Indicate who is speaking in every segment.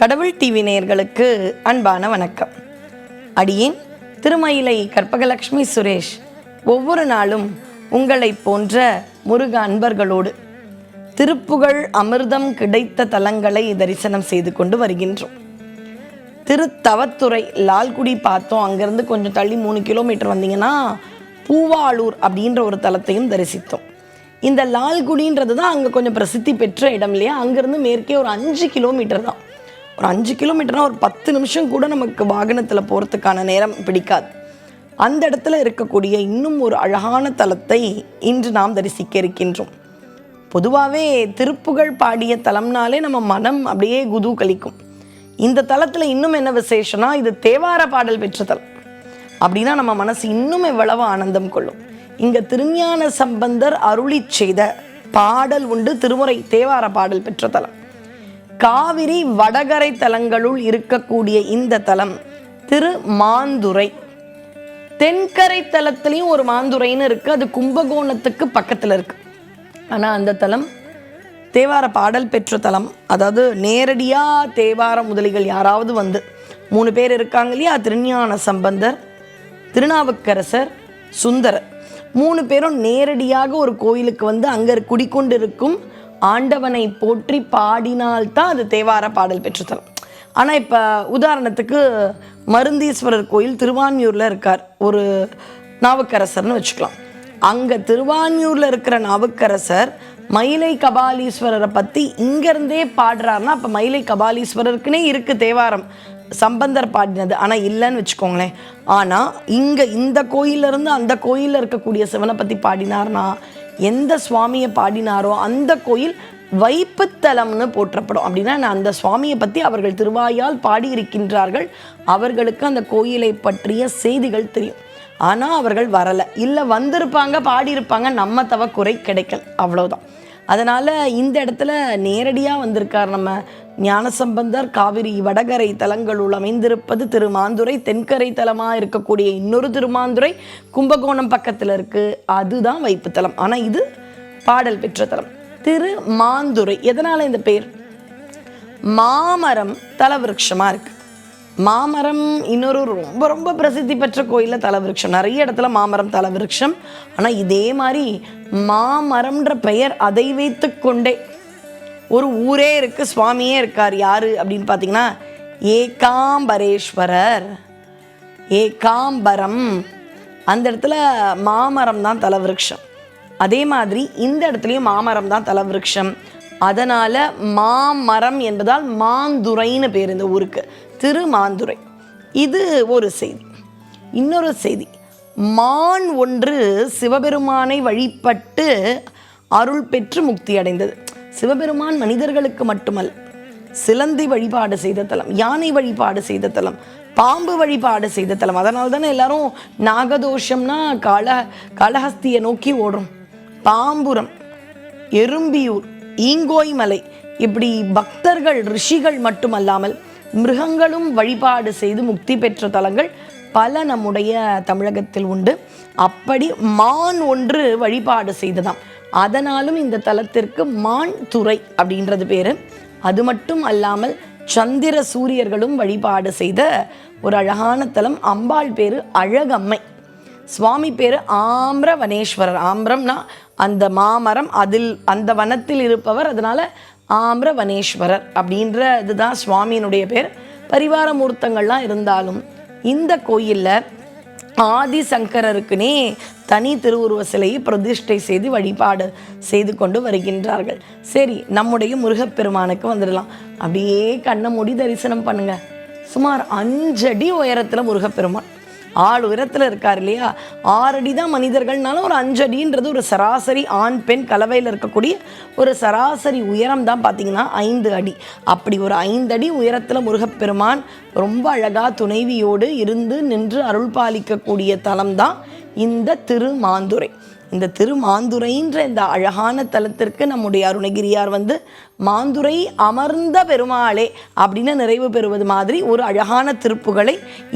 Speaker 1: கடவுள் டிவி நேயர்களுக்கு அன்பான வணக்கம். அடியேன் திருமயிலை கற்பகலட்சுமி சுரேஷ் ஒவ்வொரு நாளும் உங்களைப் போன்ற முருக அன்பர்களோடு திருப்புகழ் அமிர்தம் கிடைத்த தலங்களை தரிசனம் செய்து கொண்டு வருகின்றோம். திருத்தவத்துறை லால்குடி பார்த்தோம். அங்கேருந்து கொஞ்சம் தள்ளி மூணு கிலோமீட்டர் வந்தீங்கன்னா பூவாளூர் அப்படின்ற ஒரு தலத்தையும் தரிசித்தோம். இந்த லால்குடின்றது தான் அங்கே கொஞ்சம் பிரசித்தி பெற்ற இடம் இல்லையா? அங்கேருந்து மேற்கே ஒரு அஞ்சு கிலோமீட்டர் தான். ஒரு அஞ்சு கிலோமீட்டர்னா ஒரு பத்து நிமிஷம் கூட நமக்கு வாகனத்தில் போகிறதுக்கான நேரம் பிடிக்காது. அந்த இடத்துல இருக்கக்கூடிய இன்னும் ஒரு அழகான தலத்தை இன்று நாம் தரிசிக்க இருக்கின்றோம். பொதுவாகவே திருப்புகழ் பாடிய தலம்னாலே நம்ம மனம் அப்படியே குது கலிக்கும். இந்த தலத்தில் இன்னும் என்ன விசேஷம்னா இது தேவார பாடல் பெற்ற தலம். அப்படின்னா நம்ம மனசு இன்னும் எவ்வளவு ஆனந்தம் கொள்ளும். இங்கே திருஞான சம்பந்தர் அருளி செய்த பாடல் உண்டு திருமுறை தேவார பாடல் பெற்ற தலம். காவிரி வடகரை தலங்களுள் இருக்கக்கூடிய இந்த தலம் திரு மாந்துரை தென்கரை தலத்துலேயும் ஒரு மாந்துரைன்னு இருக்கு. அது கும்பகோணத்துக்கு பக்கத்தில் இருக்கு. ஆனால் அந்த தலம் தேவார பாடல் பெற்ற தலம். அதாவது நேரடியாக தேவார முதலிகள் யாராவது வந்து மூணு பேர் இருக்காங்க இல்லையா? திருஞான சம்பந்தர் திருநாவுக்கரசர் சுந்தரர். மூணு பேரும் நேரடியாக ஒரு கோயிலுக்கு வந்து அங்கே குடிக்கொண்டிருக்கும் ஆண்டவனை போற்றி பாடினால்தான் அது தேவார பாடல் பெற்றுத்தரும் ஆனால் இப்போ உதாரணத்துக்கு மருந்தீஸ்வரர் கோயில் திருவான்மியூரில் இருக்கார். ஒரு நாவுக்கரசர்னு வச்சுக்கலாம். அங்கே திருவான்மியூரில் இருக்கிற நாவுக்கரசர் மயிலை கபாலீஸ்வரரை பற்றி இங்கேருந்தே பாடுறாருன்னா அப்போ மயிலை கபாலீஸ்வரருக்குனே இருக்குது தேவாரம். சம்பந்தர் பாடினது. ஆனால் இல்லைன்னு வச்சுக்கோங்களேன். ஆனால் இங்கே இந்த கோயிலிருந்து அந்த கோயிலில் இருக்கக்கூடிய சிவனை பற்றி பாடினார்னா எந்த சுவாமியை பாடினாரோ அந்த கோயில் வைப்புத்தலம்னு போற்றப்படும். அப்படின்னா நான் அந்த சுவாமியை பற்றி அவர்கள் திருவாயால் பாடியிருக்கின்றார்கள். அவர்களுக்கு அந்த கோயிலை பற்றிய செய்திகள் தெரியும். ஆனால் அவர்கள் வரலை. இல்லை வந்திருப்பாங்க பாடியிருப்பாங்க நம்ம தவ குறை கிடைக்கல. அவ்வளோதான் அதனால் இந்த இடத்துல நேரடியாக வந்திருக்கார் நம்ம ஞானசம்பந்தர் காவிரி வடகரை தலங்களுள் அமைந்திருப்பது திருமாந்துரை தென்கரை தலமாக இருக்கக்கூடிய இன்னொரு திருமாந்துரை கும்பகோணம் பக்கத்தில் இருக்குது அதுதான் வைப்புத்தலம் ஆனால் இது பாடல் பெற்ற தலம். திரு மாந்துரை எதனால் இந்த பேர்? மாமரம் தலவிருட்சமாக இருக்குது மாமரம் இன்னொரு ரொம்ப ரொம்ப பிரசித்தி பெற்ற கோயிலில் தலவிருட்சம் நிறைய இடத்துல மாமரம் தலவிருட்சம் ஆனால் இதே மாதிரி மாமரம்ன்ற பெயர் அதை வைத்து கொண்டே ஒரு ஊரே இருக்குது சுவாமியே இருக்கார் யார் அப்படின்னு பார்த்தீங்கன்னா ஏகாம்பரேஸ்வரர். ஏகாம்பரம். அந்த இடத்துல மாமரம் தான் தலவிருட்சம் அதே மாதிரி இந்த இடத்துலையும் மாமரம் தான் தலவிருட்சம் அதனால் மாமரம் என்பதால் மாந்துரைன்னு பேர் இந்த ஊருக்கு. திருமாந்துரை இது ஒரு செய்தி. இன்னொரு செய்தி. மான் ஒன்று சிவபெருமானை வழிபட்டு அருள் பெற்று முக்தி அடைந்தது. சிவபெருமான் மனிதர்களுக்கு மட்டுமல்ல சிலந்தி வழிபாடு செய்த தலம் யானை வழிபாடு செய்த தலம் பாம்பு வழிபாடு செய்த தலம். அதனால தானே எல்லாரும் நாகதோஷம்னா கல கலஹஸ்தியை நோக்கி ஓடுறோம் பாம்புரம் எறும்பியூர் ஈங்கோய் மலை இப்படி பக்தர்கள் ரிஷிகள் மட்டுமல்லாமல் மிருகங்களும் வழிபாடு செய்து முக்தி பெற்ற தலங்கள் பல நம்முடைய தமிழகத்தில் உண்டு. அப்படி மான் ஒன்று வழிபாடு செய்ததாம். அதனாலும் இந்த தலத்திற்கு மான் துறை அப்படின்றது பேரு. அது மட்டும் அல்லாமல் சந்திர சூரியர்களும் வழிபாடு செய்த ஒரு அழகான தலம். அம்பாள் பேரு அழகம்மை. சுவாமி பேர் ஆம்ரவனேஸ்வரர். ஆம்ரம்னா அந்த மாமரம் அதில் அந்த வனத்தில் இருப்பவர். அதனால ஆம்ரவனேஸ்வரர் அப்படின்ற இதுதான் சுவாமியினுடைய பேர். பரிவார மூர்த்தங்கள்லாம் இருந்தாலும் இந்த கோயிலில் ஆதிசங்கரருக்குனே தனி திருவுருவ சிலையை பிரதிஷ்டை செய்து வழிபாடு செய்து கொண்டு வருகின்றார்கள். சரி நம்முடைய முருகப்பெருமானுக்கு வந்துடலாம். அப்படியே கண்ணை மூடி தரிசனம் பண்ணுங்க. சுமார் அஞ்சடி உயரத்தில் முருகப்பெருமான். ஆள் உயரத்தில் இருக்கார் இல்லையா? ஆறடி தான் மனிதர்கள்னாலும் ஒரு அஞ்சடின்றது ஒரு சராசரி ஆண் பெண் கலவையில் இருக்கக்கூடிய ஒரு சராசரி உயரம் தான் பார்த்தீங்கன்னா ஐந்து அடி. அப்படி ஒரு ஐந்து அடி உயரத்தில் முருகப்பெருமான் ரொம்ப அழகாக துணைவியோடு இருந்து நின்று அருள் பாலிக்கக்கூடிய தலம் தான் இந்த திருமாந்துரை இந்த திருமாந்துரைன்ற இந்த அழகான தலத்திற்கு நம்முடைய அருணகிரியார் வந்து மாந்துரை அமர்ந்த பெருமாளே அப்படின்னு நிறைவு பெறுவது மாதிரி ஒரு அழகான திருப்புகளை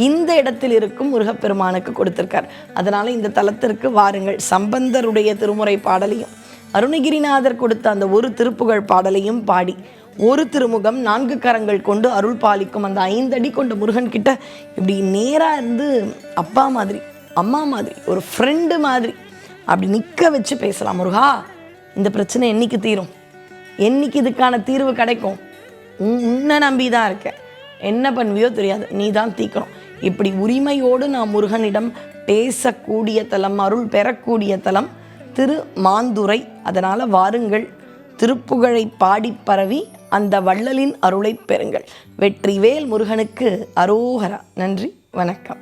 Speaker 1: இந்த இடத்தில் இருக்கும் முருகப்பெருமானுக்கு கொடுத்திருக்கார். அதனால் இந்த தலத்திற்கு வாருங்கள். சம்பந்தருடைய திருமுறை பாடலையும் அருணகிரிநாதர் கொடுத்த அந்த ஒரு திருப்புகழ் பாடலையும் பாடி ஒரு திருமுகம் நான்கு கரங்கள் கொண்டு அருள் பாலிக்கும் அந்த ஐந்தடி கொண்ட முருகன் கிட்ட இப்படி நேராக இருந்து அப்பா மாதிரி அம்மா மாதிரி ஒரு ஃப்ரெண்டு மாதிரி அப்படி நிற்க வச்சு பேசலாம் முருகா. இந்த பிரச்சனை என்னைக்கு தீரும்? என்னைக்கு இதுக்கான தீர்வு கிடைக்கும்? உன்னை நம்பி தான் இருக்கேன். என்ன பண்ணுவியோ தெரியாது. நீ தான் தீக்கணும். இப்படி உரிமையோடு நான் முருகனிடம் பேசக்கூடிய தலம் அருள் பெறக்கூடிய தலம் திரு மாந்துரை. அதனால் வாருங்கள். திருப்புகழை பாடி பரவி அந்த வள்ளலின் அருளை பெறுங்கள். வெற்றிவேல் முருகனுக்கு அரோகரா. நன்றி வணக்கம்.